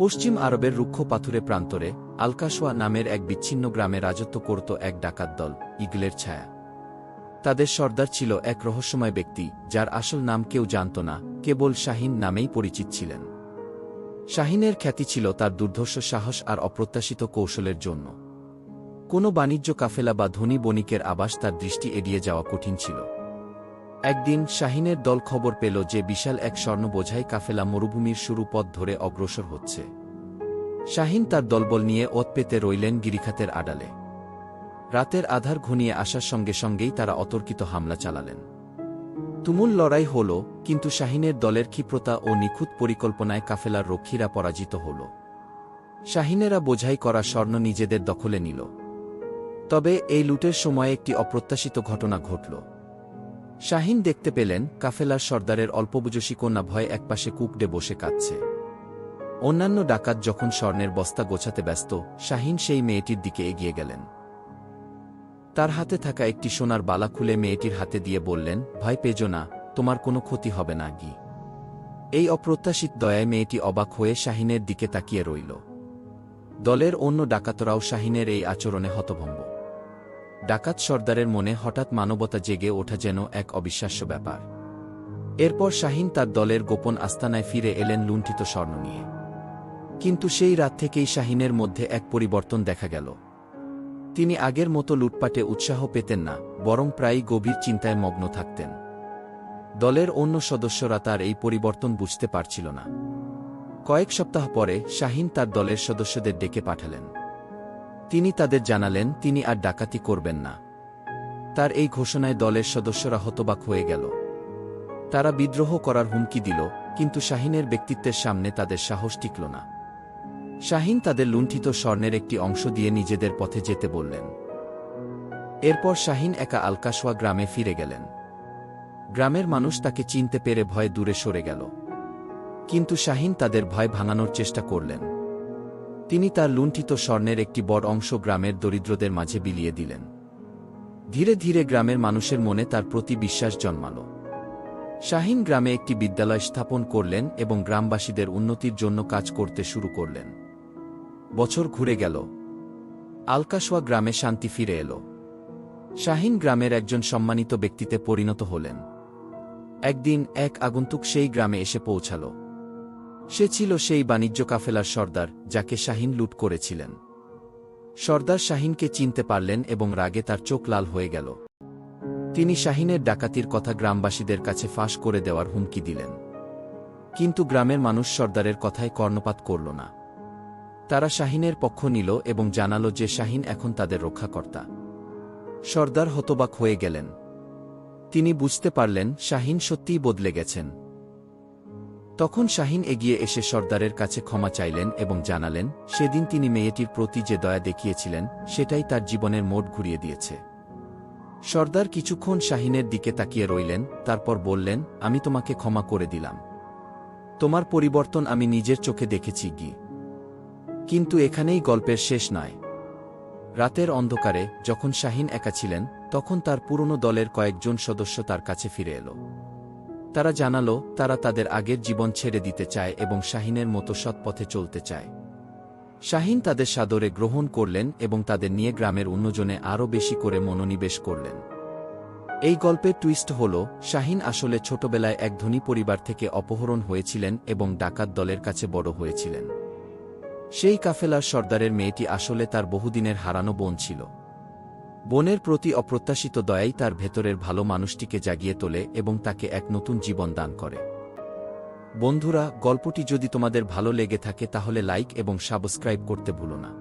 পশ্চিম আরবের রুক্ষ পাথুরে প্রান্তরে আলকাশোয়া নামের এক বিচ্ছিন্ন গ্রামে রাজত্ব করত এক ডাকাত দল, ইগলের ছায়া। তাদের সর্দার ছিল এক রহস্যময় ব্যক্তি, যার আসল নাম কেউ জানত না, কেবল শাহিন নামেই পরিচিত ছিলেন। শাহিনের খ্যাতি ছিল তার দুর্ধর্ষ সাহস আর অপ্রত্যাশিত কৌশলের জন্য। কোনো বাণিজ্য কাফেলা বা ধনী বণিকের আবাস তার দৃষ্টি এড়িয়ে যাওয়া কঠিন ছিল। একদিন শাহিনের দল খবর পেল যে বিশাল এক স্বর্ণ বোঝাই কাফেলা মরুভূমির শুরু পথ ধরে অগ্রসর হচ্ছে। শাহিন তার দলবল নিয়ে ওত পেতে রইলেন গিরিখাতের আড়ালে। রাতের আধার ঘনিয়ে আসার সঙ্গে সঙ্গেই তারা অতর্কিত হামলা চালালেন। তুমুল লড়াই হল, কিন্তু শাহিনের দলের ক্ষিপ্রতা ও নিখুঁত পরিকল্পনায় কাফেলার রক্ষীরা পরাজিত হল। শাহিনেরা বোঝাই করা স্বর্ণ নিজেদের দখলে নিল। তবে এই লুটের সময় একটি অপ্রত্যাশিত ঘটনা ঘটল। শাহিন দেখতে পেলেন কাফেলার সর্দারের অল্পবুজসী কন্যা ভয় একপাশে কুকডে বসে কাঁদছে। অন্যান্য ডাকাত যখন স্বর্ণের বস্তা গোছাতে ব্যস্ত, শাহিন সেই মেয়েটির দিকে এগিয়ে গেলেন। তার হাতে থাকা একটি সোনার বালা খুলে মেয়েটির হাতে দিয়ে বললেন, ভয় পেজো না, তোমার কোনো ক্ষতি হবে না, গি। এই অপ্রত্যাশিত দয়ায় মেয়েটি অবাক হয়ে শাহিনের দিকে তাকিয়ে রইল। দলের অন্য ডাকাতরাও শাহিনের এই আচরণে হতভম্ব। ডাকাত সর্দারের মনে হঠাৎ মানবতা জেগে ওঠা যেন এক অবিশ্বাস্য ব্যাপার। এরপর শাহিন তার দলের গোপন আস্তানায় ফিরে এলেন লুণ্ঠিত স্বর্ণ নিয়ে। কিন্তু সেই রাত থেকেই শাহিনের মধ্যে এক পরিবর্তন দেখা গেল। তিনি আগের মতো লুটপাটে উৎসাহ পেতেন না, বরং প্রায়ই গভীর চিন্তায় মগ্ন থাকতেন। দলের অন্য সদস্যরা তার এই পরিবর্তন বুঝতে পারছিল না। কয়েক সপ্তাহ পরে শাহিন তার দলের সদস্যদের ডেকে পাঠালেন। তিনি তাদের জানালেন, তিনি আর ডাকাতি করবেন না। তার এই ঘোষণায় দলের সদস্যরা হতবাক হয়ে গেল। তারা বিদ্রোহ করার হুমকি দিল, কিন্তু শাহিনের ব্যক্তিত্বের সামনে তাদের সাহস টিকল না। শাহিন তাদের লুণ্ঠিত স্বর্ণের একটি অংশ দিয়ে নিজেদের পথে যেতে বললেন। এরপর শাহিন একা আলকাশোয়া গ্রামে ফিরে গেলেন। গ্রামের মানুষ তাকে চিনতে পেরে ভয়ে দূরে সরে গেল। কিন্তু শাহিন তাদের ভয় ভাঙানোর চেষ্টা করলেন। তিনি তার লুণ্ঠিত স্বর্ণের একটি বড় অংশ গ্রামের দরিদ্রদের মাঝে বিলিয়ে দিলেন। ধীরে ধীরে গ্রামের মানুষের মনে তার প্রতি বিশ্বাস জন্মাল। শাহিন গ্রামে একটি বিদ্যালয় স্থাপন করলেন এবং গ্রামবাসীদের উন্নতির জন্য কাজ করতে শুরু করলেন। বছর ঘুরে গেল। আলকাশোয়া গ্রামে শান্তি ফিরে এলো। শাহিন গ্রামের একজন সম্মানিত ব্যক্তিতে পরিণত হলেন। একদিন এক আগন্তুক সেই গ্রামে এসে পৌঁছাল। সে ছিল সেই বাণিজ্য কাফেলার সর্দার, যাকে শাহিন লুট করেছিলেন। সর্দার শাহিনকে চিনতে পারলেন এবং রাগে তার চোখ লাল হয়ে গেল। তিনি শাহিনের ডাকাতির কথা গ্রামবাসীদের কাছে ফাঁস করে দেওয়ার হুমকি দিলেন। কিন্তু গ্রামের মানুষ সর্দারের কথায় কর্ণপাত করল না। তারা শাহিনের পক্ষ নিল এবং জানাল যে শাহিন এখন তাদের রক্ষাকর্তা। সর্দার হতবাক হয়ে গেলেন। তিনি বুঝতে পারলেন শাহিন সত্যিই বদলে গেছেন। তখন শাহিন এগিয়ে এসে সর্দারের কাছে ক্ষমা চাইলেন এবং জানালেন, সেদিন তিনি মেয়েটির প্রতি যে দয়া দেখিয়েছিলেন, সেটাই তার জীবনের মোট ঘুরিয়ে দিয়েছে। সর্দার কিছুক্ষণ শাহিনের দিকে তাকিয়ে রইলেন, তারপর বললেন, আমি তোমাকে ক্ষমা করে দিলাম। তোমার পরিবর্তন আমি নিজের চোখে দেখেছি, গি। কিন্তু এখানেই গল্পের শেষ নয়। রাতের অন্ধকারে যখন শাহিন একা ছিলেন, তখন তার পুরনো দলের কয়েকজন সদস্য তার কাছে ফিরে এলো। তারা জানালো, তারা তাদের আগের জীবন ছেড়ে দিতে চায় এবং শাহিনের মতো সৎপথে চলতে চায়। শাহিন তাদের সাদরে গ্রহণ করলেন এবং তাদের নিয়ে গ্রামের অন্যজনে আরও বেশি করে মনোনিবেশ করলেন। এই গল্পের টুইস্ট হল, শাহিন আসলে ছোটবেলায় এক ধনী পরিবার থেকে অপহরণ হয়েছিলেন এবং ডাকাত দলের কাছে বড় হয়েছিলেন। সেই কাফেলার সর্দারের মেয়েটি আসলে তার বহুদিনের হারানো বোন ছিল। বোনের প্রতি অপ্রত্যাশিত দয়াই তার ভেতরের ভালো মানুষটিকে জাগিয়ে তোলে এবং তাকে এক নতুন জীবন দান করে। বন্ধুরা, গল্পটি যদি তোমাদের ভালো লেগে থাকে তাহলে লাইক এবং সাবস্ক্রাইব করতে ভুলো না।